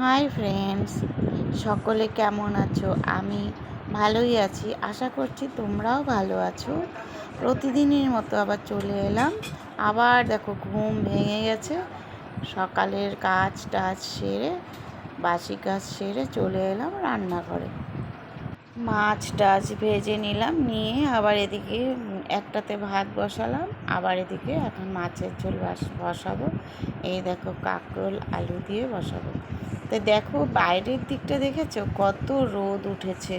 Hi friends, সকলে কেমন আছো? আমি ভালোই আছি। আশা করছি তোমরাও ভালো আছো। প্রতিদিনের মতো আবার চলে এলাম। আবার দেখো, ঘুম ভেঙে গেছে। সকালের কাজ টাজ সেরে, বাসি কাজ সেরে চলে এলাম রান্নাঘরে। মাছ টাছ ভেজে নিলাম, নিয়ে আবার এদিকে একটাতে ভাত বসালাম। আবার এদিকে এখন মাছের ঝোল বসাবো। এই দেখো, কাঁকরোল, আলু দিয়ে বসাবো। তো দেখো বাইরের দিকটা দেখেছ? কত রোদ উঠেছে।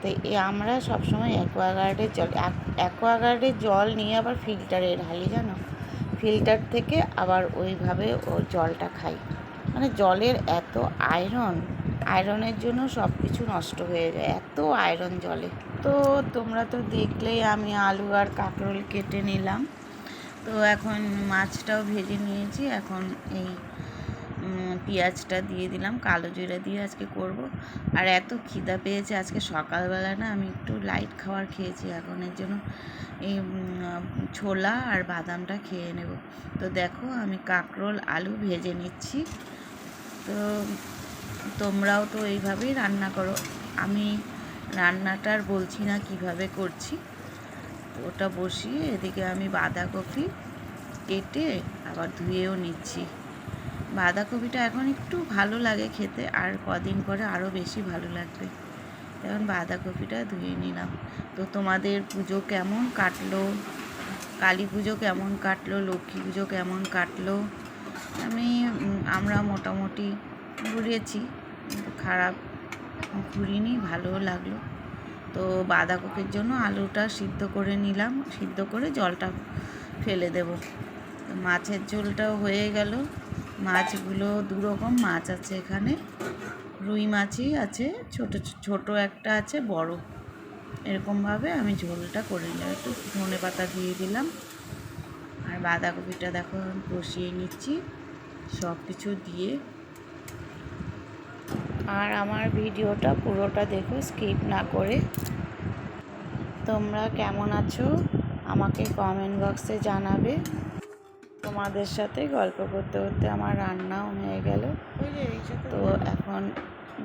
তো এ আমরা সবসময় অ্যাকোয়াগার্ডের জল অ্যাকোয়াগার্ডের জল নিয়ে আবার ফিল্টারে ঢালি জানো? ফিল্টার থেকে আবার ওইভাবে ও জলটা খাই। মানে জলের এত আয়রন আয়রনের জন্য সব কিছু নষ্ট হয়ে যায়, এত আয়রন জলে। তো তোমরা তো দেখলেই আমি আলু আর কাঁকরোল কেটে নিলাম। তো এখন মাছটাও ভেজে নিয়েছি, এখন এই পেঁয়াজটা দিয়ে দিলাম, কালো জিরা দিয়ে আজকে করব। আর এত খিদা পেয়েছে আজকে সকালবেলা না, আমি একটু লাইট খাবার খেয়েছি, এখন এর জন্য এই ছোলা আর বাদামটা খেয়ে নেব। তো দেখো আমি কাঁকরোল, আলু ভেজে নিচ্ছি। তো তোমরাও তো এইভাবেই রান্না করো। আমি রান্নাটার বলছি না কীভাবে করছি। ওটা বসিয়ে এদিকে আমি বাঁধাকপি কেটে আবার ধুয়েও নিচ্ছি। বাঁধাকপিটা এখন একটু ভালো লাগে খেতে, আর কদিন পরে আরও বেশি ভালো লাগবে। এখন বাঁধাকপিটা ধুয়ে নিলাম। তো তোমাদের পুজো কেমন কাটলো? কালী পুজো কেমন কাটলো? লক্ষ্মী পুজো কেমন কাটলো? আমি আমরা মোটামুটি ঘুরেছি খারাপ ঘুরিনি ভালোও লাগল। তো বাঁধাকপির জন্য আলুটা সিদ্ধ করে নিলাম, সিদ্ধ করে জলটা ফেলে দেব। মাছের ঝোলটাও হয়ে গেল। মাছগুলো দু রকম মাছ আছে এখানে। রুই মাছই আছে, ছোট ছোট একটা আছে, বড়। এরকমভাবে আমি ঝোলটা করে নিলাম। একটু ধনে পাতা দিয়ে দিলাম। আর বাঁধাকপিটা দেখো কষিয়ে নিচ্ছি। সব কিছু দিয়ে। আর আমার ভিডিওটা পুরোটা দেখো, স্কিপ না করে। তোমরা কেমন আছো? আমাকে কমেন্ট বক্সে জানাবে। তোমাদের সাথে গল্প করতে করতে আমার রান্নাও হয়ে গেল। তো এখন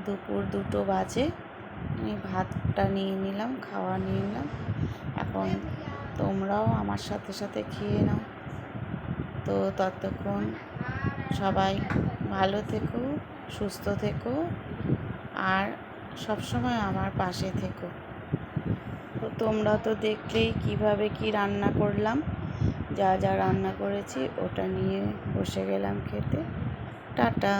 দুপুর দুটো বাজে। আমি ভাতটা নিয়ে নিলাম, খাওয়া নিয়ে নিলাম। এখন তোমরাও আমার সাথে সাথে খেয়ে নাও। তো ততক্ষণ সবাই ভালো থেকো, সুস্থ থেকো আর সবসময় আমার পাশে থেকো। তো তোমরা তো দেখলেই কীভাবে কি রান্না করলাম। যা যা রান্না করেছি ওটা নিয়ে বসে গেলাম খেতে। টাটা।